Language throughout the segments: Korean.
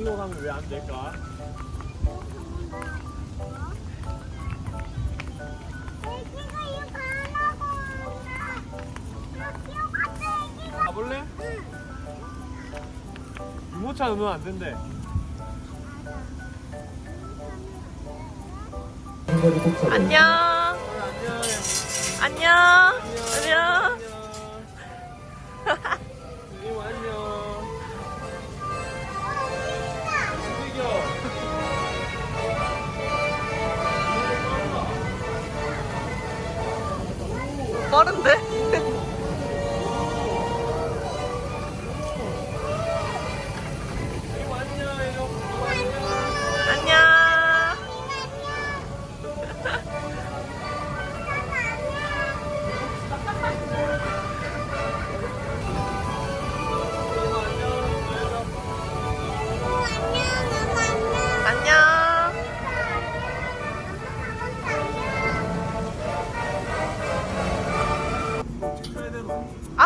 일로 가면 왜 안 될까? 가볼래? 유모차 넣으면 안 된대. 안녕. 안녕. 안녕. 빠른데?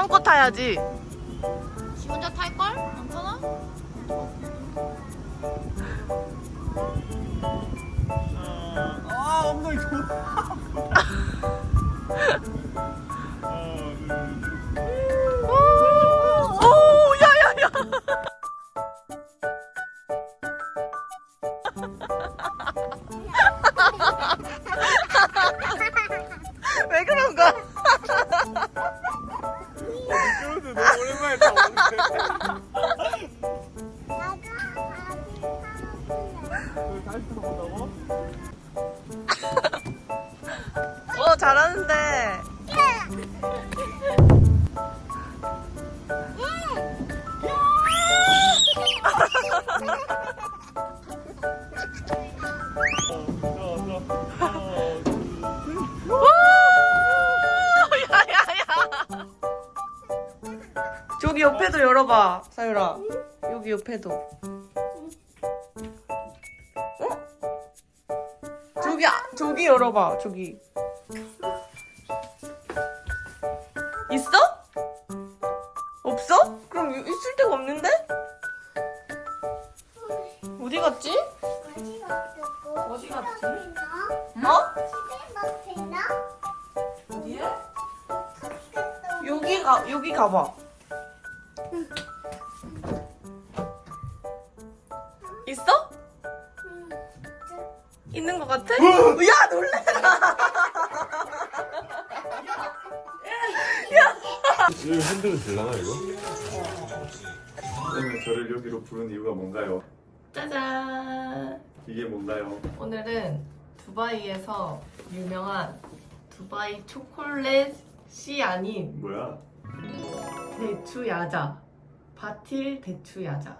안고 타야지. 지 혼자 탈걸? 안 타나? 아 엉덩이 좋아. 오, 오, 야야야. 옆에도 열어봐, 사유라. 여기 옆에도. 어? 저기, 아- 저기 열어봐, 저기. 있어? 없어? 그럼 이- 있을 데가 없는데? 어디 갔지? 어디 갔고 어디 갔지? 어? 어? 집에? 어디에? 여기 가 여기 가봐. 있어? 있는 것 같아? 야 놀래라. 여기 핸들은 될라나 이거? 오늘 저를 여기로 부른 이유가 뭔가요? 짜잔. 이게 뭔가요? 오늘은 두바이에서 유명한 두바이 초콜릿 씨 아닌 뭐야? 대추 야자. 바틸 대추 야자.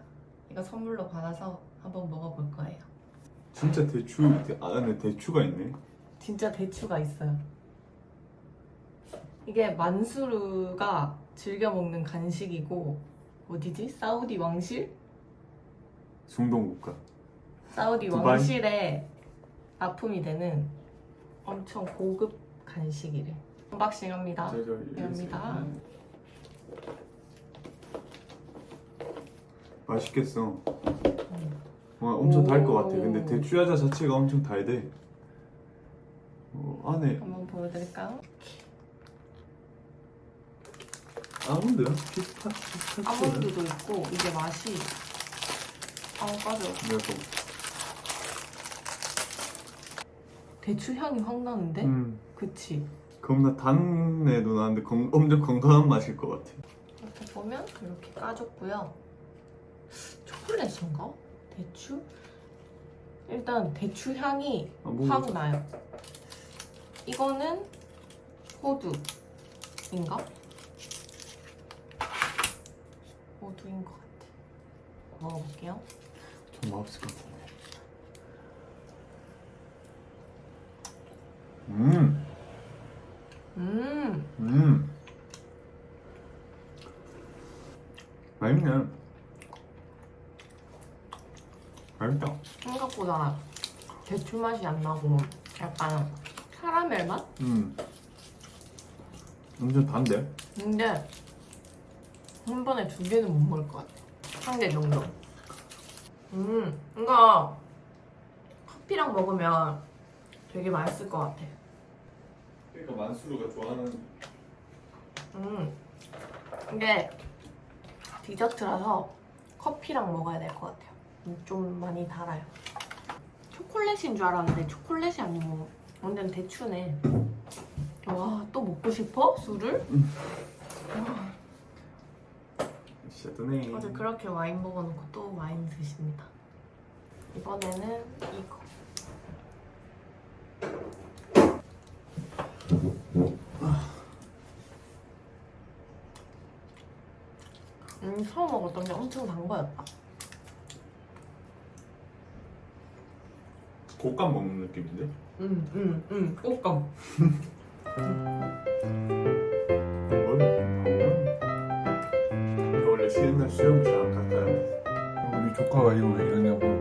이거 선물로 받아서 한번 먹어볼 거예요. 진짜 대추 대- 안에 대추가 있네. 진짜 대추가 있어요. 이게 만수르가 즐겨 먹는 간식이고 어디지? 사우디 왕실? 중동 국가. 사우디 두바이? 왕실의 납품이 되는 엄청 고급 간식이래. 언박싱합니다. 감사합니다. 맛있겠어. 음. 와, 엄청 달것 오. 같아. 근데 대추 야자 자체가 엄청 달대. 어, 안에 한번 보여드릴까요? 아몬드야? 피스타 피스타치오야? 아몬드도 있고 이게 맛이 아 빠져. 내가 또 대추 향이 확 나는데? 음, 그치? 겁나 단 애도 나는데 건, 엄청 건강한 맛일 것 같아. 이렇게 보면 이렇게 까줬고요. 초콜릿인가? 대추? 일단 대추 향이 아, 뭐, 확 나요. 이거는 호두인가? 호두인 것 같아. 먹어볼게요. 좀 맛없을 것 같은데. 음, 음, 음. 맛있네. 맛있다. 생각보다 대추 맛이 안 나고 약간 카라멜 맛? 음. 엄청 단데? 근데 한 번에 두 개는 못 먹을 것 같아. 한 개 정도. 음, 이거 커피랑 먹으면 되게 맛있을 것 같아. 그러니까 만수르가 좋아하는 음, 이게 디저트라서 커피랑 먹어야 될 것 같아요. 음, 좀 많이 달아요. 초콜릿인 줄 알았는데 초콜릿이 아니고 완전 대추네. 와, 또 먹고 싶어? 술을? 진짜 뜨네. 어제 그렇게 와인 먹어놓고 또 와인 드십니다. 이번에는 이거. 음, 처음 먹었던 게 엄청 단 거였다. 곶감 먹는 느낌인데? 응, 응, 응, 꽃감. 뭘? 원래 쉬는 날 수영 잘안 갈까요? 우리 조카가 이거 왜 이러냐고